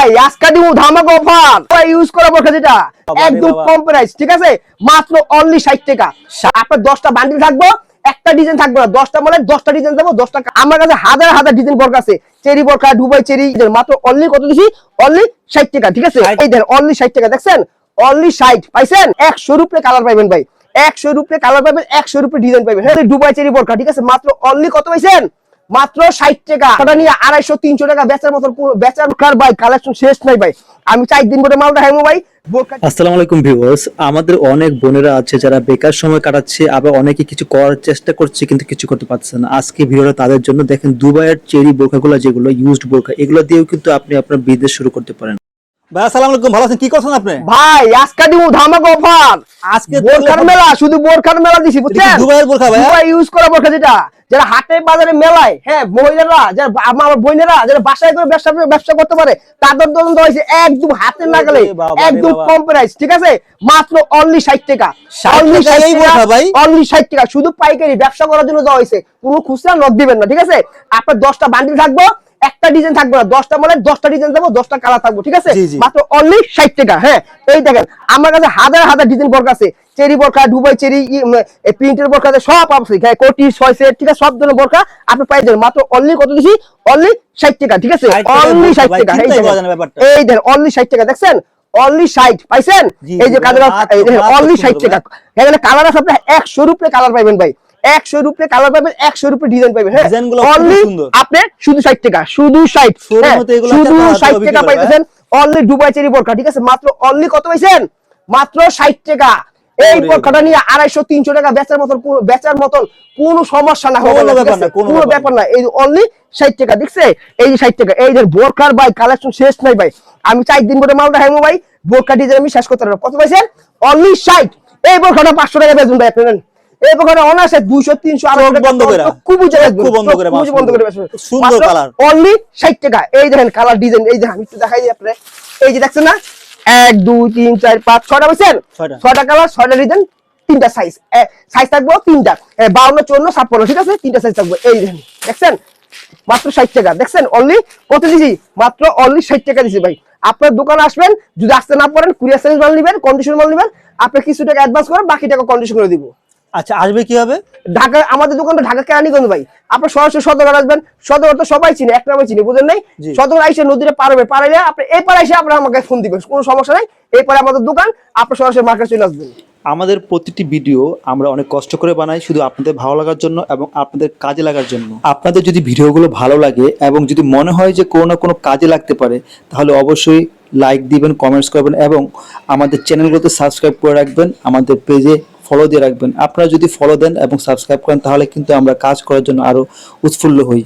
ভাই আজকে দিব ধামাক অফার ইউজ করা বোরখা যেটা। একদম কম প্রাইস ঠিক আছে? মাত্র অনলি ষাট টাকা। আপনার দশটা বান্ডিল থাকব একটা ডিজাইন থাকবে না। দশটা মানে দশটা ডিজাইন দেবো দশটা আমার কাছে হাজার হাজার ডিজাইন বোরখা আছে। চেরি বোরখা দুবাই চেরি মাত্র অনলি কত দিছি? অনলি ষাট টাকা ঠিক আছে? 60 এই দেন অনলি ষাট টাকা দেখছেন? অনলি ষাট পাইছেন? একশো রুপে কালার পাইবেন ভাই। একশো রুপে কালার পাবেন একশো রুপে ডিজাইন পাইবেন। হ্যাঁ দুবাই চেরি বোরখা ঠিক আছে? মাত্র অনলি কত পাইছেন? মাত্র ষাট টাকা। ওটা নিয়ে আড়াইশো, তিনশো টাকা বেচার মতন বেচার ভাই কালেকশন শেষ নাই ভাই। আমি চার দিন করে মালটা হ্যাঁ ভাই আলাইকুম আমাদের অনেক বোনেরা আছে যারা বেকার সময় কাটাচ্ছে, আবার অনেকে কিছু করার চেষ্টা করছে কিন্তু কিছু করতে পারছে না। আজকে ভিডিওটা তাদের জন্য দেখেন দুবাইয়ের চেরি বোরখাগুলো যেগুলো ইউজড বোরখা, এগুলো দিয়েও কিন্তু আপনি আপনার বিজনেস শুরু করতে পারেন। ভাই আসসালামু আলাইকুম। ভালো আছেন? কি করছেন আপনি? ভাই আজকে দিব ধামাক অফার আজকে বোরখার মেলা শুধু বোরখার মেলা দিছি বুঝছেন? দুবাইয়ের বোরখা ভাই? দুবাই ইউজ করা বোরখা যেটা। যারা হাটে বাজারে মেলায় হ্যাঁ মহিলারা যারা আমার বোনেরা যারা বাসায় করে ব্যবসা ব্যবসা করতে পারে তাদের জন্য হয়েছে একদম হাতে একদম কম প্রাইস ঠিক আছে? মাত্র অনলি ষাট টাকা। অনলি ষাট টাকা শুধু পাইকারি ব্যবসা করার জন্য দেওয়া হয়েছে। কোনো খুচরা নক দিবেন না ঠিক আছে? আপনার দশটা বান্ডিল থাকব একটা ডিজাইন থাকবে না দশটা মানে দশটা ডিজাইন দেবো দশটা কালার থাকব ঠিক আছে। মাত্র অনলি ষাট টাকা হ্যাঁ? এই দেখেন আমার কাছে হাজার হাজার ডিজাইন বোরখা আছে। চেরি বোরখা দুবাই চেরি প্রিন্টের বোরখা সব আছে কোটি ছয় সেট ঠিক আছে? সব ধরনের বোরখা আপনি পাই যাবেন। মাত্র অনলি কত দিছি? অনলি ষাট টাকা ঠিক আছে? অনলি ষাট টাকা এই দেখেন। অনলি ষাট টাকা দেখছেন? অনলি ষাট পাইছেন? এই যে কালার মাত্র, মাত্র অনলি ষাট টাকা। এখানে কালার আছে আপনি একশো রুপে কালার পাইবেন ভাই। একশো রুপে কালার পাবেন একশো রুপে ডিজাইন পাইবেন হ্যাঁ? ডিজাইনগুলো খুবই অনলি সুন্দর। আপনি শুধু ষাট টাকা শুধু ষাট হ্যাঁ, শুধু ষাট টাকা পাইতেছেন অনলি দুবাই চেরি বোরখা ঠিক আছে? মাত্র অনলি কত পাইছেন? মাত্র ষাট টাকা। এই বোরখাটা নিয়ে আড়াইশো তিনশো টাকা বেচার মতন কোনো- বেচার মতন কোনো সমস্যা না হবে কোনো ব্যাপার না, এই অনলি ষাট টাকা দেখছে? এই যে ষাট টাকা এই যে বোরখার ভাই কালেকশন শেষ নাই ভাই। আমি চার দিন করে মাল দেখাইবো ভাই বোরখা ডিজাইন আমি শেষ করতে পারব। কত পাইছেন? অনলি ষাট। এই বোরখাটা পাঁচশো টাকা বেচবেন ভাই আপনার। এই বোরখাটা অনার্সে দুইশো তিনশো চোখ বন্ধ করে। খুব বন্ধ করে বন্ধ করে সুন্দর colour। অনলি ষাট টাকা। এই দেখেন কালার ডিজাইন এই দেখেন আমি একটু দেখাই দিই আপনার। এই যে দেখছেন না? কালার ডিজাইন তিনটা সাইজ সাইজ থাকব তিনটা। বাউন্ন চুয়ান্ন ছাপ্পান্ন ঠিক আছে? তিনটা সাইজ থাকব। এই দেখেন দেখছেন? মাত্র ষাট টাকা। দেখছেন? অনলি কত দিছি? মাত্র অনলি ষাট টাকা দিছি ভাই। আপনার দোকানে আসবেন যদি আসতে না পারেন কুরিয়ার সার্ভিস মাল নেবেন কন্ডিশন মাল নেবেন আপনি কিছু টাকা অ্যাডভান্স করেন বাকি টাকা কন্ডিশন করে দিব। আচ্ছা আসবে কি হবে ঢাকা আমাদের দোকানটা ঢাকা কেরানীগঞ্জ ভাই। আপনার সরাসরি সদর আসবেন। সদর তো সবাই চিনি এক নামে চিনি বুঝেন নাই? সদর আইসে নদীতে পারবে পারে আপনি এই পারে এসে আপনার আমাকে ফোন দিবেন কোনো সমস্যা নাই। এই পারে আমাদের দোকান আপনি সরাসরি মার্কেট চলে আসবেন। আমাদের প্রতিটি ভিডিও আমরা অনেক কষ্ট করে বানাই শুধু আপনাদের ভালো লাগার জন্য এবং আপনাদের কাজে লাগার জন্য। আপনাদের যদি ভিডিওগুলো ভালো লাগে এবং যদি মনে হয় যে কোনো না কোনো কাজে লাগতে পারে তাহলে অবশ্যই লাইক দিবেন কমেন্টস করবেন এবং আমাদের চ্যানেলগুলোতে সাবস্ক্রাইব করে রাখবেন আমাদের পেজে ফলো দিয়ে রাখবেন। আপনারা যদি ফলো দেন এবং সাবস্ক্রাইব করেন, তাহলে কিন্তু আমরা কাজ করার জন্য আরও উৎফুল্ল হই।